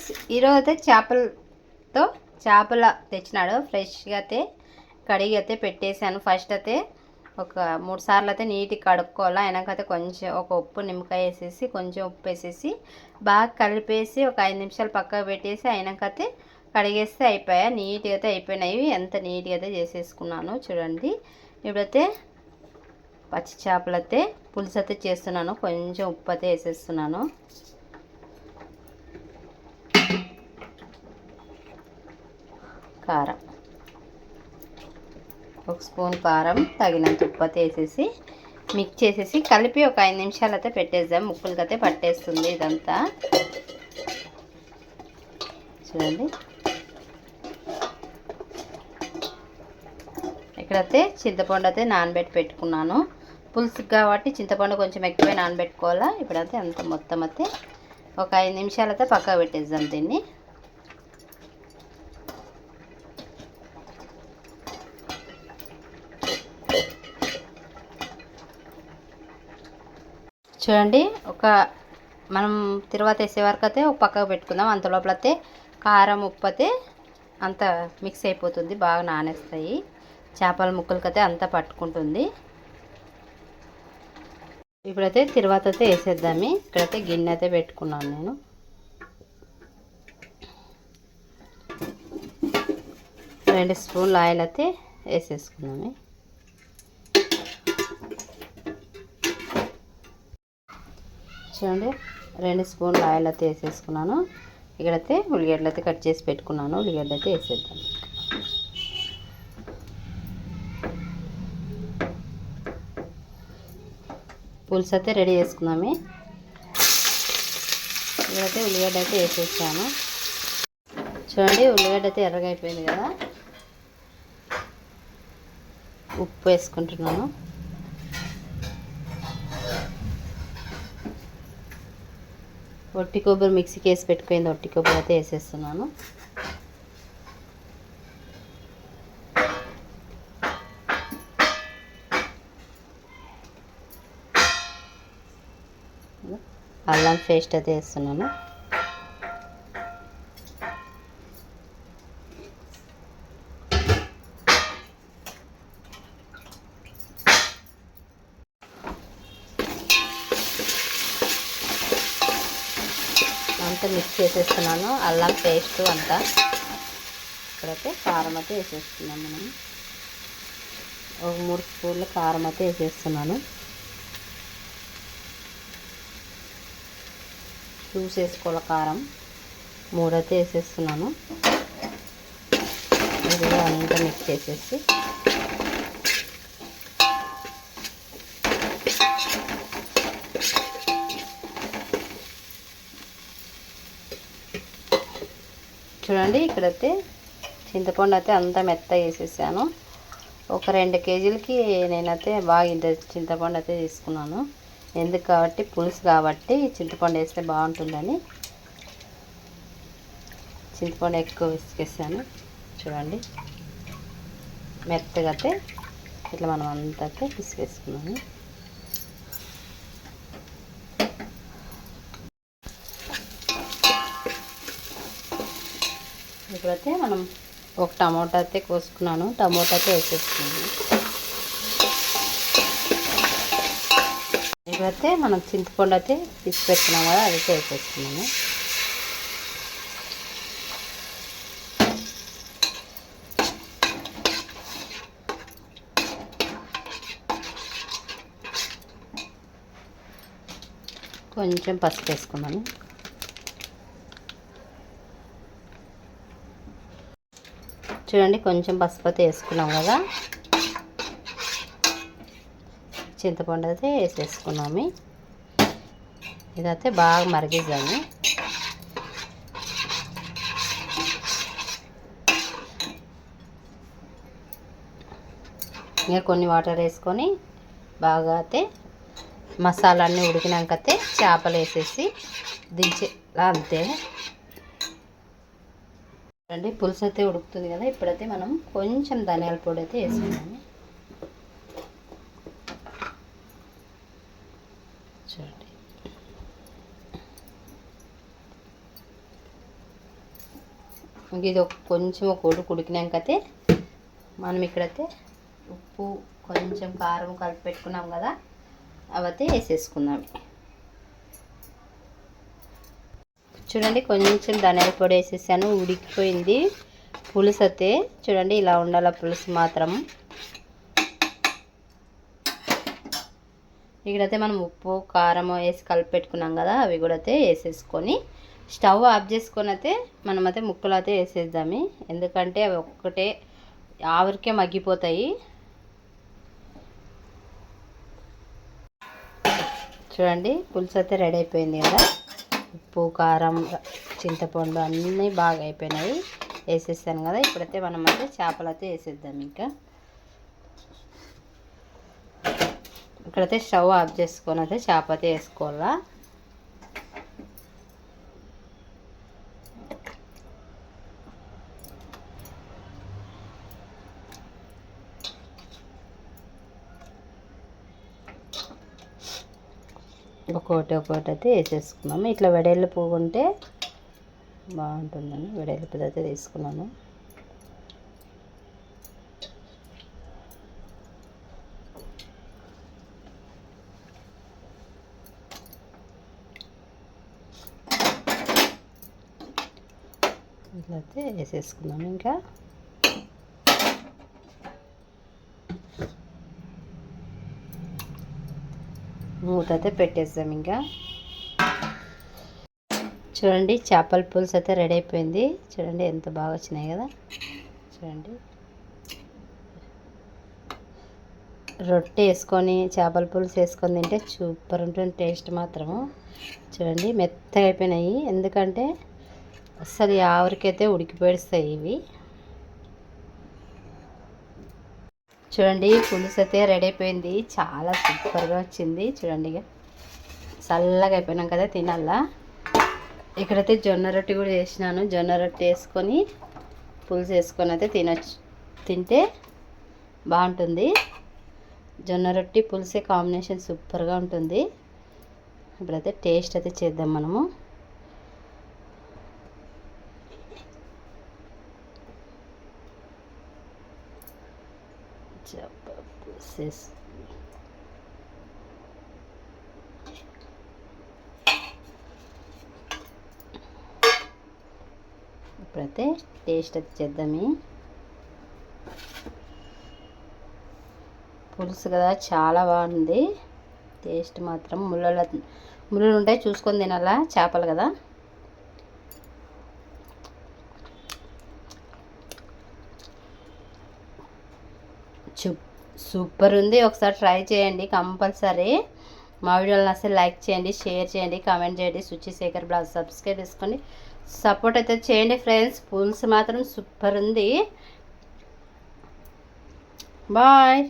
Friends ఈరోజు అయితే చేపలతో చేపల తెచ్చినాడు. ఫ్రెష్గా అయితే కడిగి అయితే పెట్టేశాను. ఫస్ట్ అయితే ఒక మూడు సార్లు అయితే నీట్గా కడుక్కోవాలి. అయినాకైతే కొంచెం ఒక ఉప్పు నిమ్మకాయ వేసేసి కొంచెం ఉప్పు వేసేసి బాగా కలిపేసి ఒక ఐదు నిమిషాలు పక్కకు పెట్టేసి అయినాకైతే కడిగేస్తే అయిపోయా. నీట్గా అయితే అయిపోయినాయి. ఎంత నీట్గా అయితే చేసేసుకున్నాను చూడండి. ఇప్పుడైతే పచ్చి చేపలు అయితే పులుసు అయితే చేస్తున్నాను. కొంచెం ఉప్పు అయితే వేసేస్తున్నాను. కారం. ఒక స్పూన్ కారం తగినంత ఉప్పు వేసేసి మిక్స్ చేసేసి కలిపి ఒక ఐదు నిమిషాలు అయితే పెట్టేద్దాం. ముక్కలకి అయితే పట్టేస్తుంది ఇదంతా. చూడండి. ఇక్కడైతే చింతపండు అయితే నానబెట్టి పెట్టుకున్నాను. పులుసు కాబట్టి చింతపండు కొంచెం ఎక్కువే నానబెట్టుకోవాలా? ఇప్పుడైతే అంత మొత్తం అయితే ఒక ఐదు నిమిషాలు అయితే పక్కకు పెట్టేద్దాం దీన్ని. చూడండి ఒక మనం తిరువాత వేసే వరకు అయితే ఒక పక్కకు పెట్టుకుందాం. అంత లోపల అయితే కారం ఉప్పు అయితే అంత మిక్స్ అయిపోతుంది బాగా నానేస్తాయి. చేపల ముక్కలకైతే అంతా పట్టుకుంటుంది. ఇప్పుడైతే తిరువాత అయితే వేసేద్దాము. ఇక్కడైతే గిన్నె అయితే పెట్టుకున్నాను నేను. రెండు స్పూన్లు ఆయిల్ అయితే వేసేసుకున్నాము చూడండి. రెండు స్పూన్లు ఆయిల్ అయితే వేసేసుకున్నాను. ఇక్కడైతే ఉల్లిగడ్డలు అయితే కట్ చేసి పెట్టుకున్నాను. ఉల్లిగడ్డ అయితే వేసేద్దాం. పులుసు అయితే రెడీ చేసుకున్నాము. ఇక్కడైతే ఉల్లిగడ్డ అయితే వేసేసాను. చూడండి ఉల్లిగడ్డ అయితే ఎర్రగా అయిపోయింది కదా. ఉప్పు వేసుకుంటున్నాను. ఒట్టి కొబ్బరి మిక్సీకి వేసి పెట్టుకుంది ఒట్టి కొబ్బరి అయితే వేసేస్తున్నాను. అల్లం పేస్ట్ అయితే వేస్తున్నాను. అంతా మిక్స్ చేసేస్తున్నాను. అల్లం పేస్ట్ అంతా ఇక్కడైతే కారం అయితే వేసేస్తున్నాం మనం. ఒక మూడు స్పూన్ల కారం అయితే వేసేస్తున్నాను. చూసేసుకోవాలి కారం. మూడైతే వేసేస్తున్నాను. ఇది అంతా మిక్స్ చేసేసి చూడండి ఇక్కడైతే చింతపండు అయితే అంతా మెత్త వేసేసాను. ఒక రెండు కేజీలకి నేనైతే బాగా ఇంత చింతపండు అయితే తీసుకున్నాను. ఎందుకు కాబట్టి పులుసు కాబట్టి చింతపండు వేస్తే బాగుంటుందని చింతపండు ఎక్కువ విసికేసాను చూడండి మెత్తగా అయితే ఇట్లా మనం అంతా అయితే పిసికేసుకున్నాము ఇప్పుడైతే మనం ఒక టమోటా అయితే కోసుకున్నాను. టమోటా అయితే వేసేసుకున్నాను ఇప్పుడైతే మనం చింతపండు అయితే తీసి పెట్టుకున్నాం కదా అది అయితే వేసేసుకున్నాను. కొంచెం పసుపు వేసుకున్నాను. చూడండి కొంచెం పసుపతి వేసుకున్నాం కదా. చింతపండు అయితే వేసేసుకున్నాము ఇదైతే బాగా మరిగిద్దాము ఇంకా కొన్ని వాటర్ వేసుకొని బాగా అయితే మసాలా అన్నీ ఉడికినాక అయితే చేపలు వేసేసి దించే అంతే. చూడండి పులుసు అయితే ఉడుకుతుంది కదా ఇప్పుడైతే మనం కొంచెం ధనియాల పొడి అయితే వేసుకున్నాము చూడండి ఇది ఒక కొంచెం ఒక ఉడుకు ఉడికినాకైతే మనం ఇక్కడైతే ఉప్పు కొంచెం కారం కలిపి పెట్టుకున్నాం కదా అవైతే వేసేసుకుందాం. చూడండి కొంచెం ధనియాల పొడి వేసేసాను ఉడికిపోయింది. పులుసు అయితే చూడండి ఇలా ఉండాలి పులుసు మాత్రం. ఇక్కడైతే మనం ఉప్పు కారం వేసి కలిపి పెట్టుకున్నాం కదా అవి కూడా అయితే వేసేసుకొని స్టవ్ ఆఫ్ చేసుకొని అయితే మనమైతే ముక్కలు అయితే వేసేద్దాము. ఎందుకంటే అవి ఒక్కటే ఆవిరికే మగ్గిపోతాయి. చూడండి పులుసు అయితే రెడీ అయిపోయింది కదా. ఉప్పు కారం చింతపండు అన్నీ బాగా అయిపోయినాయి. వేసేసాను కదా ఇప్పుడైతే మనం అయితే చేపలు అయితే వేసేద్దాం ఇంకా. ఇక్కడైతే స్టవ్ ఆఫ్ చేసుకొని అయితే చేప అయితే వేసుకోవాలా? ఒక్కోటి ఒక్కోటి అయితే వేసేసుకున్నాము. ఇట్లా వెడల్పు ఉంటే బాగుంటుందని వెడల్పుది అయితే తీసుకున్నాను ఇట్లా అయితే వేసేసుకున్నాము ఇంకా. మూత అయితే పెట్టేస్తాం ఇంకా. చూడండి చేపల పులుసు అయితే రెడీ అయిపోయింది. చూడండి ఎంత బాగా వచ్చినాయి కదా. చూడండి. రొట్టె వేసుకొని చేపల పులుసు వేసుకొని తింటే సూపర్ ఉంటుంది టేస్ట్ మాత్రము. చూడండి మెత్తగా అయిపోయినాయి. ఎందుకంటే అసలు ఆవిరికైతే ఉడికిపోయిస్తాయి ఇవి. చూడండి పులుసు అయితే రెడీ అయిపోయింది. చాలా సూపర్గా వచ్చింది. చూడండి ఇక. చల్లగా అయిపోయినాం కదా తినాలా? ఇక్కడైతే జొన్న రొట్టె కూడా చేసినాను. జొన్న రొట్టె వేసుకొని పులుసు వేసుకొని అయితే తినచ్చు. తింటే బాగుంటుంది. జొన్న రొట్టి పులుసే కాంబినేషన్ సూపర్గా ఉంటుంది. ఇప్పుడైతే టేస్ట్ అయితే చేద్దాం మనము. పులుసేసి ఇప్పుడైతే టేస్ట్ అయితే చేద్దామే పులుసు కదా చాలా బాగుంది. టేస్ట్ మాత్రం ముళ్ళ ముళ్ళలు ఉంటాయి చూసుకొని తినాలా? చేపలు కదా? సూపర్ ఉంది. ఒకసారి ట్రై చేయండి కంపల్సరీ. మా వీడియోలను అసలు లైక్ చేయండి షేర్ చేయండి కామెంట్ చేయండి. సుచి శేఖర్ బ్లాగ్ సబ్స్క్రైబ్ చేసుకోండి సపోర్ట్ అయితే చేయండి ఫ్రెండ్స్. పులుసు మాత్రం సూపర్ ఉంది. బాయ్.